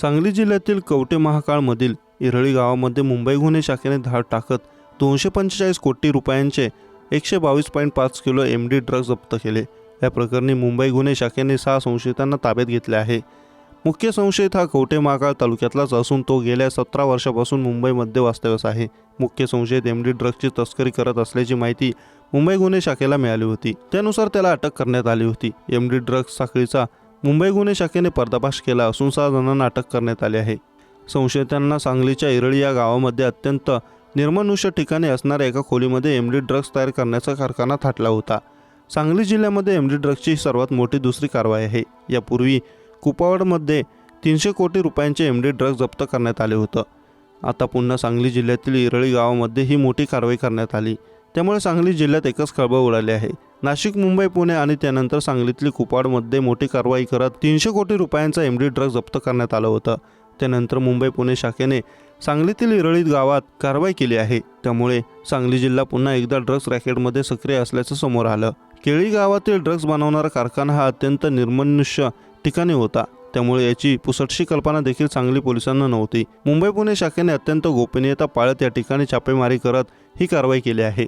सांगली जिल्ह्यातील कवटे महाकाळमधील इरळी गावामध्ये मुंबई गुन्हे शाखेने धाड टाकत दोनशे पंचेचाळीस कोटी रुपयांचे एकशे बावीस पॉईंट पाच किलो एम डी ड्रग्ज जप्त केले. या प्रकरणी मुंबई गुन्हे शाखेने सहा संशयितांना ताब्यात घेतले आहे. मुख्य संशयित हा कवटे महाकाळ तालुक्यातलाच असून तो गेल्या सतरा वर्षापासून मुंबईमध्ये वास्तव्यास आहे. मुख्य संशयित एम डी ड्रग्जची तस्करी करत असल्याची माहिती मुंबई गुन्हे शाखेला मिळाली होती. त्यानुसार त्याला अटक करण्यात आली होती. एम डी ड्रग्ज साखळीचा मुंबई गुन्हे शाखेने पर्दाफाश केला असून सहा जणांना अटक करण्यात आली आहे. संशयितांना सांगलीच्या इरळी या गावामध्ये अत्यंत निर्मनुष्य ठिकाणी असणाऱ्या एका खोलीमध्ये एम डी ड्रग्ज तयार करण्याचा कारखाना थाटला होता. सांगली जिल्ह्यामध्ये एम डी ड्रग्जची सर्वात मोठी दुसरी कारवाई आहे. यापूर्वी कुपावडमध्ये तीनशे कोटी रुपयांचे एम डी ड्रग्ज जप्त करण्यात आले होतं. आता पुन्हा सांगली जिल्ह्यातील इरळी गावामध्ये ही मोठी कारवाई करण्यात आली. त्यामुळे सांगली जिल्ह्यात एकच खळबळ उडाली आहे. नाशिक मुंबई पुणे आणि त्यानंतर सांगलीतली कुपाडमध्ये मोठी कारवाई करत तीनशे कोटी रुपयांचा एम डी ड्रग्ज जप्त करण्यात आलं होतं. त्यानंतर मुंबई पुणे शाखेने सांगलीतील इरळीत गावात कारवाई केली आहे. त्यामुळे सांगली जिल्हा पुन्हा एकदा ड्रग्ज रॅकेटमध्ये सक्रिय असल्याचं समोर आलं. केळी गावातील ड्रग्ज बनवणारा कारखाना हा अत्यंत निर्मनुष्य ठिकाणी होता. त्यामुळे याची पुसटशी कल्पना देखील सांगली पोलिसांना नव्हती. मुंबई पुणे शाखेने अत्यंत गोपनीयता पाळत या ठिकाणी छापेमारी करत ही कारवाई केली आहे.